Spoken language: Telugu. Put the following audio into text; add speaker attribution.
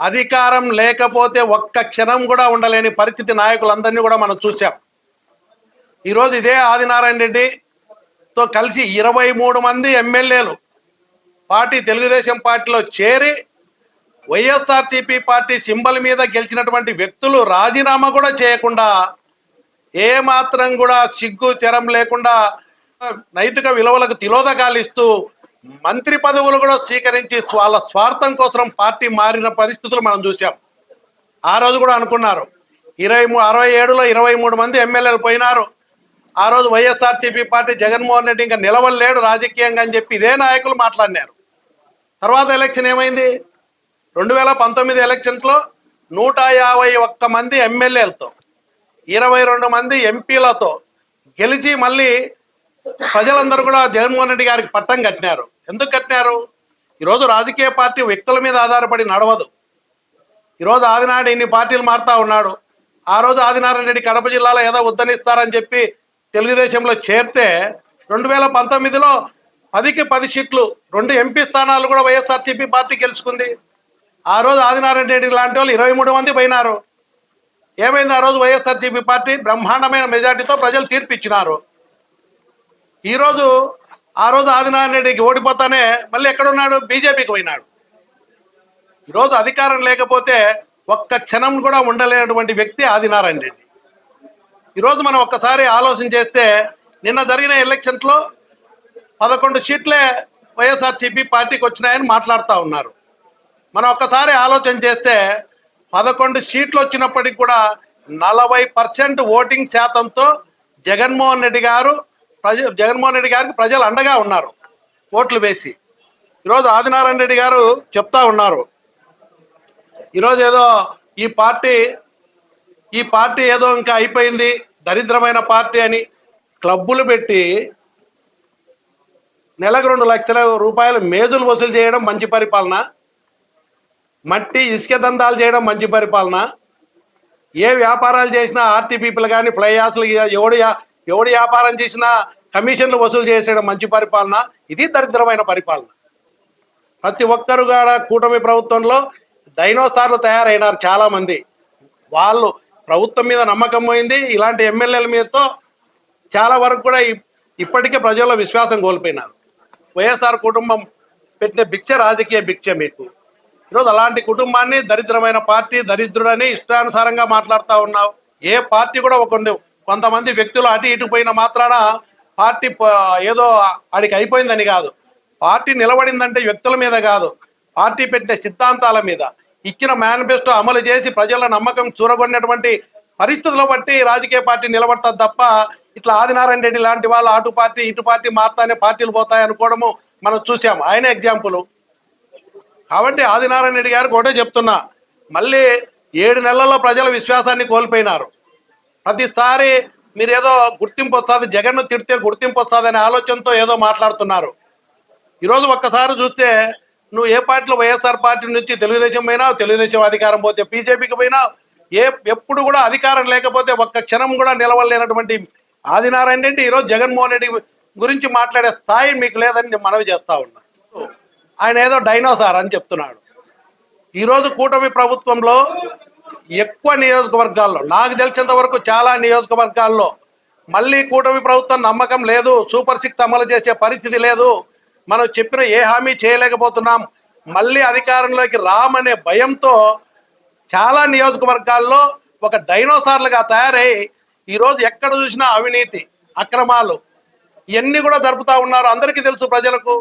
Speaker 1: అధికారం లేకపోతే ఒక్క క్షణం కూడా ఉండలేని పరిస్థితి నాయకులందరినీ కూడా మనం చూసాం ఈరోజు ఇదే ఆదినారాయణ రెడ్డితో కలిసి ఇరవై మూడు మంది ఎమ్మెల్యేలు పార్టీ తెలుగుదేశం పార్టీలో చేరి వైఎస్ఆర్సీపీ పార్టీ సింబల్ మీద గెలిచినటువంటి వ్యక్తులు రాజీనామా కూడా చేయకుండా ఏ మాత్రం కూడా సిగ్గు తెరం లేకుండా నైతిక విలువలకు తిలోదకాలు ఇస్తూ మంత్రి పదవులు కూడా స్వీకరించి వాళ్ళ స్వార్థం కోసం పార్టీ మారిన పరిస్థితులు మనం చూసాం ఆ రోజు కూడా అనుకున్నారు. ఇరవై అరవై ఏడులో ఇరవై మూడు మంది ఎమ్మెల్యేలు పోయినారు. ఆ రోజు వైఎస్ఆర్సీపీ పార్టీ జగన్మోహన్ రెడ్డి ఇంకా నిలవలేడు రాజకీయంగా అని చెప్పి ఇదే నాయకులు మాట్లాడినారు. తర్వాత ఎలక్షన్ ఏమైంది? రెండు వేల పంతొమ్మిది ఎలక్షన్స్లో నూట యాభై ఒక్క మంది ఎమ్మెల్యేలతో ఇరవై రెండు మంది ఎంపీలతో గెలిచి మళ్ళీ ప్రజలందరూ కూడా జగన్మోహన్ రెడ్డి గారికి పట్టం కట్టినారు. ఎందుకు కట్టినారు? ఈరోజు రాజకీయ పార్టీ వ్యక్తుల మీద ఆధారపడి నడవదు. ఈరోజు ఆదినాడు ఇన్ని పార్టీలు మారుతా ఉన్నాడు. ఆ రోజు ఆదినారాయణ రెడ్డి కడప జిల్లాలో ఏదో ఉద్ధరిస్తారని చెప్పి తెలుగుదేశంలో చేరితే రెండు వేల పంతొమ్మిదిలో పదికి పది సీట్లు రెండు ఎంపీ స్థానాలు కూడా వైఎస్ఆర్సీపీ పార్టీ గెలుచుకుంది. ఆ రోజు ఆదినారాయణ రెడ్డి లాంటి వాళ్ళు ఇరవై మూడు మంది పోయినారు. ఏమైంది? ఆ రోజు వైఎస్ఆర్సీపీ పార్టీ బ్రహ్మాండమైన మెజార్టీతో ప్రజలు తీర్పు ఇచ్చినారు. ఈరోజు ఆ రోజు ఆదినారాయణ రెడ్డికి ఓడిపోతానే మళ్ళీ ఎక్కడున్నాడు? బీజేపీకి పోయినాడు. ఈరోజు అధికారం లేకపోతే ఒక్క క్షణం కూడా ఉండలేనటువంటి వ్యక్తి ఆదినారాయణ రెడ్డి. ఈరోజు మనం ఒక్కసారి ఆలోచన చేస్తే నిన్న జరిగిన ఎలక్షన్స్లో పదకొండు సీట్లే వైఎస్ఆర్సీపీ పార్టీకి వచ్చినాయని మాట్లాడుతూ ఉన్నారు. మనం ఒక్కసారి ఆలోచన చేస్తే పదకొండు సీట్లు వచ్చినప్పటికి కూడా నలభై పర్సెంట్ ఓటింగ్ శాతంతో జగన్మోహన్ రెడ్డి గారు ప్రజ జగన్మోహన్ రెడ్డి గారికి ప్రజలు అండగా ఉన్నారు. ఓట్లు వేసి. ఈరోజు ఆదినారాయణ రెడ్డి గారు చెప్తా ఉన్నారు. ఈరోజు ఏదో ఈ పార్టీ ఈ పార్టీ ఏదో ఇంకా అయిపోయింది దరిద్రమైన పార్టీ అని క్లబ్బులు పెట్టి నెలకు రెండు లక్షల రూపాయలు మేజులు వసూలు చేయడం మంచి పరిపాలన మట్టి ఇసుక దందాలు చేయడం మంచి పరిపాలన ఏ వ్యాపారాలు చేసినా ఆర్టీ పీపుల్ కానీ ఫ్లైయాస్లు ఎవడు ఎవడు వ్యాపారం చేసినా కమిషన్లు వసూలు చేసేయడం మంచి పరిపాలన ఇది దరిద్రమైన పరిపాలన. ప్రతి ఒక్కరు కూడా కూటమి ప్రభుత్వంలో డైనోసార్లు తయారైనారు చాలామంది. వాళ్ళు ప్రభుత్వం మీద నమ్మకం పోయింది ఇలాంటి ఎమ్మెల్యేల మీదతో చాలా వరకు కూడా ఇప్పటికే ప్రజల్లో విశ్వాసం కోల్పోయినారు. వైఎస్ఆర్ కుటుంబం పెట్టిన భిక్ష రాజకీయ భిక్ష మీకు. ఈరోజు అలాంటి కుటుంబాన్ని దరిద్రమైన పార్టీ దరిద్రుడని ఇష్టానుసారంగా మాట్లాడుతూ ఉన్నావు. ఏ పార్టీ కూడా ఒక కొంతమంది వ్యక్తులు అటు ఇటు పోయిన మాత్రాన పార్టీ ఏదో ఆడికి అయిపోయిందని కాదు. పార్టీ నిలబడిందంటే వ్యక్తుల మీద కాదు. పార్టీ పెట్టిన సిద్ధాంతాల మీద. ఇచ్చిన మేనిఫెస్టో అమలు చేసి ప్రజల నమ్మకం చూరగొన్నటువంటి పరిస్థితులు బట్టి రాజకీయ పార్టీ నిలబడతారు తప్ప ఇట్లా ఆదినారాయణ రెడ్డి లాంటి వాళ్ళు అటు పార్టీ ఇటు పార్టీ మారుతానే పార్టీలు పోతాయి అనుకోవడము మనం చూసాం. ఆయన ఎగ్జాంపుల్. కాబట్టి ఆదినారాయణ రెడ్డి గారికి ఒకటే చెప్తున్నా. మళ్ళీ ఏడు నెలల్లో ప్రజల విశ్వాసాన్ని కోల్పోయినారు. ప్రతిసారి మీరు ఏదో గుర్తింపు వస్తుంది జగన్ను తిడితే గుర్తింపు వస్తుంది అనే ఆలోచనతో ఏదో మాట్లాడుతున్నారు. ఈరోజు ఒక్కసారి చూస్తే నువ్వు ఏ పార్టీలో వైఎస్ఆర్ పార్టీ నుంచి తెలుగుదేశం పోయినావు తెలుగుదేశం అధికారం పోతే బీజేపీకి పోయినావు ఏ ఎప్పుడు కూడా అధికారం లేకపోతే ఒక్క క్షణం కూడా నిలవలేనటువంటి ఆదినారాయణ రెడ్డి ఈరోజు జగన్మోహన్ రెడ్డి గురించి మాట్లాడే స్థాయి మీకు లేదని నేను మనవి చేస్తా ఉన్నా. ఆయన ఏదో డైనోసార్ అని చెప్తున్నాడు. ఈరోజు కూటమి ప్రభుత్వంలో ఎక్కువ నియోజకవర్గాల్లో నాకు తెలిసినంత వరకు చాలా నియోజకవర్గాల్లో మళ్ళీ కూటమి ప్రభుత్వం నమ్మకం లేదు సూపర్ సిక్స్ అమలు చేసే పరిస్థితి లేదు. మనం చెప్పిన ఏ హామీ చేయలేకపోతున్నాం. మళ్ళీ అధికారంలోకి రామనే భయంతో చాలా నియోజకవర్గాల్లో ఒక డైనోసార్లుగా తయారై ఈరోజు ఎక్కడ చూసినా అవినీతి అక్రమాలు ఇవన్నీ కూడా జరుపుతా ఉన్నారు. అందరికీ తెలుసు ప్రజలకు.